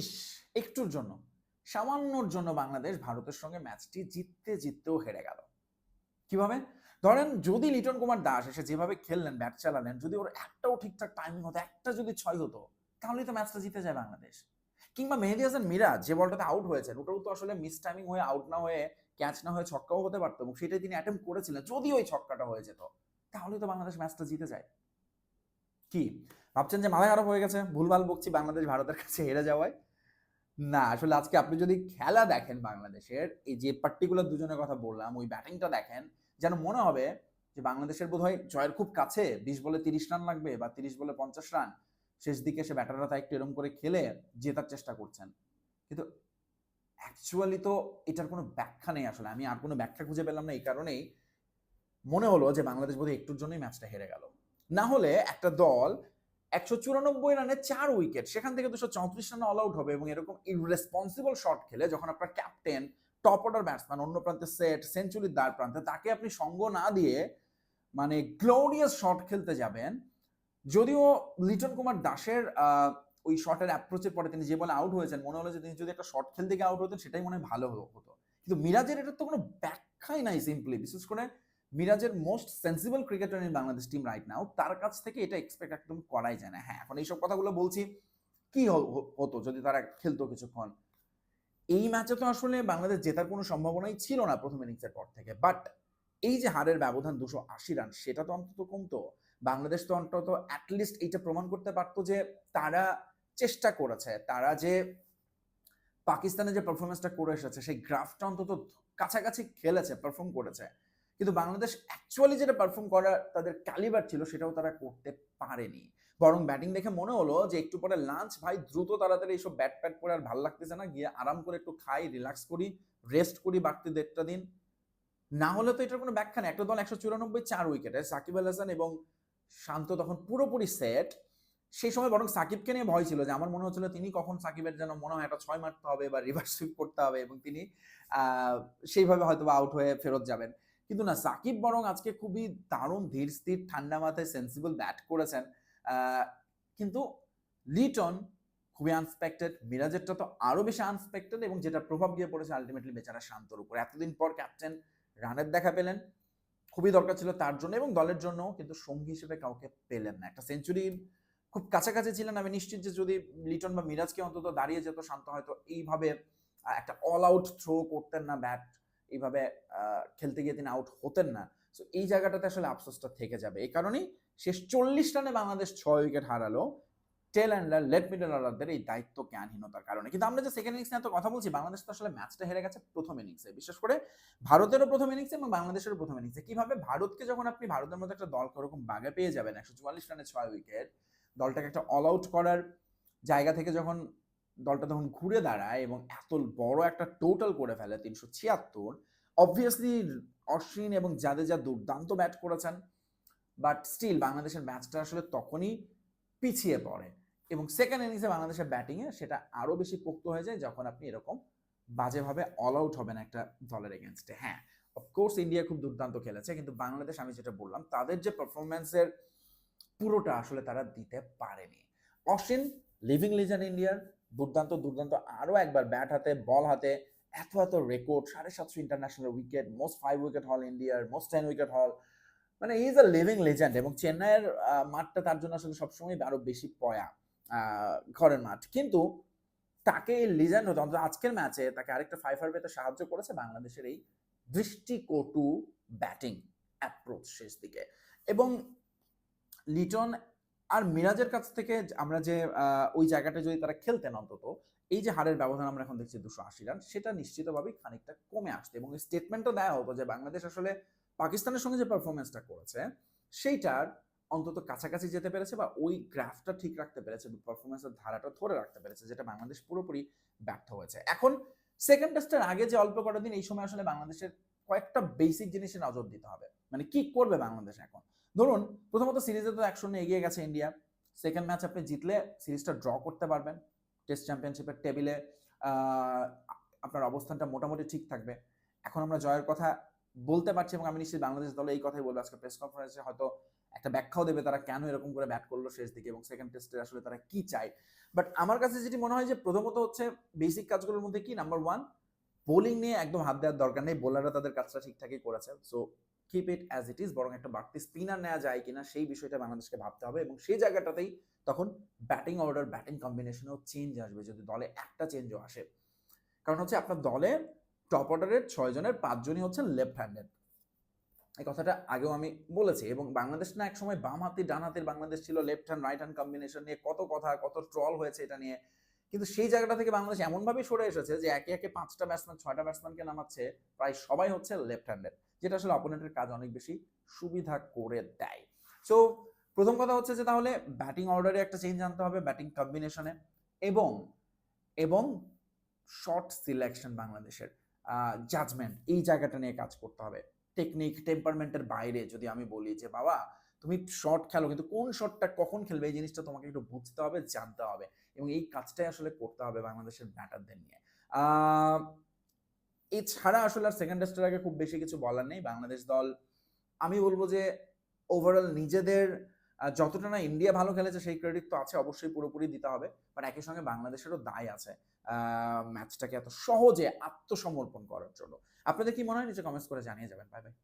ইস, একটুর জন্য। সামান্যর জন্য বাংলাদেশ ভারতের সঙ্গে ম্যাচটি জিততে জিততেও হেরে গেল। কীভাবে? ধরেন যদি লিটন কুমার দাস এসে যেভাবে খেললেন, ব্যাট চালালেন, যদি ওর একটাও ঠিকঠাক টাইমিং হতো, একটা যদি ছয় হতো, তাহলেই তো ম্যাচটা জিতে যায় বাংলাদেশ। কিংবা মেহেদি হাসান মিরাজ যে বলটাতে আউট হয়েছেন, ওটাও তো আসলে মিস টাইমিং হয়ে আউট না হয়ে ক্যাচ না হয়ে ছক্কাও হতে পারতো এবং সেটাই তিনি অ্যাটেম্প করেছিলেন, যদি ওই ছক্কাটা হয়ে যেত তাহলে তো বাংলাদেশ ম্যাচটা জিতে যায়। কি? ভাবছেন যে মাথা খারাপ হয়ে গেছে? ভুলভাল বকছি, বাংলাদেশ ভারতের কাছে হেরে যাওয়ায়? না, আসলে আজকে আপনি যদি খেলা দেখেন বাংলাদেশের, এই যে পার্টিকুলার দুজনের কথা বললাম, ওই ব্যাটিংটা দেখেন, যেন মনে হবে যে বাংলাদেশের বোধ হয় জয়ের খুব কাছে, বিশ বলে তিরিশ রান লাগবে বা তিরিশ বলে পঞ্চাশ রান শেষ দিকে সে ব্যাটাররা তা একটু এরম করে খেলে জেতার চেষ্টা করছেন। কিন্তু অ্যাকচুয়ালি তো এটার কোনো ব্যাখ্যা নেই আসলে, আমি আর কোনো ব্যাখ্যা খুঁজে পেলাম না এই কারণেই। মনে হলো যে বাংলাদেশ বোধহয় একটুর জন্যই ম্যাচটা হেরে গেল। না হলে একটা দল একশো চুরানব্বই রানে চার উইকেট, সেখান থেকে দুশো চৌত্রিশ রানে অল আউট হবে এবং এরকম ইরেসপন্সিবল শট খেলে যখন আপনার ক্যাপ্টেন টপ অর্ডার ব্যাটসম্যান অন্য প্রান্তে সেট সেঞ্চুরির দ্বার প্রান্তে, তাকে আপনি সঙ্গ না দিয়ে মানে গ্লোরিয়াস শট খেলতে যাবেন। যদিও লিটন কুমার দাসের ওই শটের অ্যাপ্রোচের পরে তিনি যে বলে আউট হয়েছেন, মনে হলো যে তিনি যদি একটা শট খেলতে গিয়ে আউট হতেন, সেটাই মনে হয় ভালো হতো। কিন্তু মিরাজের এটার তো কোনো ব্যাখ্যাই নাই সিম্পলি বিশেষ করে মিরাজের most sensible cricketer in Bangladesh team right now তার কাছ থেকে এটা এক্সপেক্ট একদম করাই যায় না। হ্যাঁ এখন এইসব কথাগুলো বলছি, কি হতো যদি তারা খেলতো কিছুক্ষণ? এই ম্যাচে তো আসলে বাংলাদেশ জেতার কোনো সম্ভাবনাই ছিল না প্রথম ইনিংসের পর থেকে। বাট এই যে হারের ব্যবধান দুশো আশি রান সেটা তো অন্তত কমতো। বাংলাদেশ তো অন্তত অ্যাটলিস্ট এইটা প্রমাণ করতে পারতো যে তারা চেষ্টা করেছে। তারা যে পাকিস্তানে যে পারফরমেন্সটা করে এসেছে, সেই গ্রাফটা অন্তত কাছাকাছি খেলেছে পারফর্ম করেছে। কিন্তু বাংলাদেশ অ্যাকচুয়ালি যেটা পারফর্ম করা তাদের ক্যালিবার ছিল, সেটাও তারা করতে পারেনি। বরং ব্যাটিং দেখে মনে হলো যে একটু পরে লাঞ্চ ভাই দ্রুত তাড়াতাড়ি এইসব ব্যাট প্যাট করে আর ভালো লাগতেছে না, গিয়ে আরাম করে একটু খাই রিল্যাক্স করি রেস্ট করি বাড়তি দেড়টা দিন। না হলে তো এটার কোনো ব্যাখ্যা নেই। একটা দল একশো চুরানব্বই চার উইকেটে সাকিব আল হাসান এবং শান্ত তখন পুরোপুরি সেট সেই সময় বরং সাকিবকে নিয়ে ভয় ছিল যে আমার মনে হচ্ছিল তিনি কখন সাকিবের যেন মনে হয় একটা ছয় মারতে হবে বা রিভার্স সুইপ করতে হবে এবং তিনি সেইভাবে হয়তো বা আউট হয়ে ফেরত যাবেন। কিন্তু না, সাকিব বরং আজকে খুবই দারুণ, ধীর স্থির, ঠান্ডা মাথায় সেন্সিবল ব্যাট করেছেন। কিন্তু লিটন খুবই আনস্পেক্টেড মিরাজেরটা তো আরও বেশি আনস্পেক্টেড এবং যেটা প্রভাব গিয়ে পড়েছে আলটিমেটলি বেচারা শান্তর উপর। এতদিন পর ক্যাপ্টেন রানের দেখা পেলেন, খুবই দরকার ছিল তার জন্য এবং দলের জন্য কিন্তু সঙ্গী হিসেবে কাউকে পেলেন না। একটা সেঞ্চুরি খুব কাছাকাছি ছিলেন, আমি নিশ্চিত যে যদি লিটন বা মিরাজকে অন্তত দাঁড়িয়ে যেত শান্ত, হয়তো এইভাবে একটা অল আউট থ্রো করতেন না ব্যাট এইভাবে খেলতে গিয়ে তিনি আউট হতেন না। সো এই জায়গাটাতে আসলে আফসোসটা থেকে যাবে। এই কারণেই শেষ চল্লিশ রানে বাংলাদেশ ছয় উইকেট হারালো। টেল অ্যান্ডার লেট মিডল অর্ডারদের এই দায়িত্ব জ্ঞানহীনতার কারণে। কিন্তু আমরা যে সেকেন্ড ইনিংস নিয়ে এত কথা বলছি, বাংলাদেশ তো আসলে ম্যাচটা হেরে গেছে প্রথম ইনিংসে বিশেষ করে ভারতেরও প্রথম ইনিংসে এবং বাংলাদেশেরও প্রথম ইনিংসে কীভাবে ভারতকে যখন আপনি ভারতের মধ্যে একটা দলকে ওরকম বাগে পেয়ে যাবেন, একশো চুয়াল্লিশ রানে ছয় উইকেট দলটাকে একটা অল আউট করার জায়গা থেকে যখন দলটা তখন ঘুরে দাঁড়ায় এবং এত বড় একটা টোটাল করে ফেলে, তিনশো ছিয়াত্তর। অবভিয়াসলি অশ্বিন এবং জাদেজা দুর্দান্ত ব্যাট করেছেন বাট স্টিল বাংলাদেশের ম্যাচটা আসলে তখনই পিছিয়ে পড়ে। এবং সেকেন্ড ইনিংসে বাংলাদেশের ব্যাটিংয়ে সেটা আরও বেশি পোক্ত হয়ে যায় যখন আপনি এরকম বাজেভাবে অল আউট হবেন একটা দলের এগেনস্টে হ্যাঁ অফকোর্স ইন্ডিয়া খুব দুর্দান্ত খেলেছে, কিন্তু বাংলাদেশ আমি যেটা বললাম, তাদের যে পারফরমেন্সের পুরোটা আসলে তারা দিতে পারেনি। অশ্বিন লিভিং লিজেন্ড ইন্ডিয়ার দুর্দান্ত দুর্দান্ত, আরও একবার ব্যাট হাতে বল হাতে, এত এত রেকর্ড সাড়ে সাতশো international wicket most five wicket হল ইন্ডিয়ার মোস্ট টেন উইকেট হল মানে ইজ আ লিভিং লেজেন্ড এবং চেন্নাইয়ের মাঠটা তার জন্য আসলে সবসময় আরও বেশি পয়া ঘরের মাঠ। কিন্তু তাকে লিজেন্ড হতে, অন্তত আজকের ম্যাচে তাকে আরেকটা ফাইভার পেতে সাহায্য করেছে বাংলাদেশের এই দৃষ্টিকটু ব্যাটিং অ্যাপ্রোচ শেষ দিকে। এবং লিটন আর মিরাজের কাছ থেকে আমরা যে ওই জায়গাটা যদি তারা খেলতেন অন্তত, এই যে হারের ব্যবধান আমরা এখন দেখছি দুশো আশি রান, সেটা নিশ্চিতভাবেই খানিকটা কমে আসছে এবং স্টেটমেন্টও দেওয়া হতো যে বাংলাদেশ আসলে পাকিস্তানের সঙ্গে যে পারফরমেন্সটা করেছে, সেইটার অন্তত কাছাকাছি যেতে পেরেছে বা ওই গ্রাফটা ঠিক রাখতে পেরেছে পারফরমেন্সের ধারাটা ধরে রাখতে পেরেছে, যেটা বাংলাদেশ পুরোপুরি ব্যর্থ হয়েছে। এখন সেকেন্ড টেস্টের আগে যে অল্প কটা দিন, এই সময় আসলে বাংলাদেশের কয়েকটা বেসিক জিনিসে নজর দিতে হবে। মানে কি করবে বাংলাদেশ এখন? ধরুন, প্রথমত সিরিজে তো এক শূন্য এগিয়ে গেছে ইন্ডিয়া। সেকেন্ড ম্যাচ আপনি জিতলে সিরিজটা ড্র করতে পারবেন। টেস্ট চ্যাম্পিয়নশিপের টেবিলে আপনার অবস্থানটা মোটামুটি ঠিক থাকবে। এখন আমরা জয়ের কথা বলতে পারছি এবং আমি নিশ্চিত বাংলাদেশ দলে এই কথাই বলব। আজকে প্রেস কনফারেন্সে হয়তো একটা ব্যাখ্যাও দেবে তারা কেন এরকম করে ব্যাট করল শেষ দিকে এবং সেকেন্ড টেস্টে আসলে তারা কি চায়। বাট আমার কাছে যেটি মনে হয় যে প্রথমত হচ্ছে বেসিক কাজগুলোর মধ্যে কি? নাম্বার ওয়ান বোলিং নিয়ে একদম হাত দেওয়ার দরকার নেই। বোলাররা তাদের কাজটা ঠিকঠাকই করেছে। So keep it as it is বরং একটা বাড়তি স্পিনার নেওয়া যায় কিনা, সেই বিষয়টা বাংলাদেশকে ভাবতে হবে এবং সেই জায়গাটাতেই তখন ব্যাটিং অর্ডার ব্যাটিং কম্বিনেশনেও চেঞ্জ আসবে যদি দলে একটা চেঞ্জও আসে। কারণ হচ্ছে আপনার দলে টপ অর্ডারের ছয় জনের পাঁচজনই হচ্ছেন লেফট হ্যান্ডেড এই কথাটা আগেও আমি বলেছি এবং বাংলাদেশ না এক সময় বাম হাতি, ডান হাতের বাংলাদেশ ছিল left hand right hand combination নিয়ে কত কথা, কত ট্রল হয়েছে এটা নিয়ে কিন্তু সেই জায়গাটা থেকে বাংলাদেশ এমনভাবে সরে এসেছে যে একে একে পাঁচটা ব্যাটসম্যান ছয়টা ব্যাটসম্যানকে নামাচ্ছে, প্রায় সবাই হচ্ছে লেফট হ্যান্ডেড যেটা আসলে অপোনেন্টের কাজ অনেক বেশি সুবিধা করে দেয়। সো প্রথম কথা হচ্ছে যে তাহলে ব্যাটিং অর্ডারে একটা চেঞ্জ আনতে হবে ব্যাটিং কম্বিনেশনে এবং এবং শর্ট সিলেকশন বাংলাদেশের জাজমেন্ট এই জায়গাটা নিয়ে কাজ করতে হবে। টেকনিক টেম্পারমেন্টের বাইরে যদি আমি বলি যে, বাবা, তুমি শর্ট খেলো, কিন্তু কোন শটটা কখন খেলবে? এই জিনিসটা তোমাকে একটু বুঝতে হবে, জানতে হবে। এবং এই কাজটাই আসলে করতে হবে বাংলাদেশের ব্যাটারদের নিয়ে। এছাড়া আসলে আর সেকেন্ড টেস্টের আগে খুব বেশি কিছু বলার নেই। বাংলাদেশ দল, আমি বলব যে ওভারঅল নিজেদের যতটা না ইন্ডিয়া ভালো খেলেছে সেই ক্রেডিট তো আছে অবশ্যই পুরোপুরি দিতে হবে। বাট একই সঙ্গে বাংলাদেশেরও দায় আছে ম্যাচটাকে এত সহজে আত্মসমর্পণ করার জন্য। আপনাদের কি মনে হয়? নিচে কমেন্টস করে জানিয়ে যাবেন। Bye bye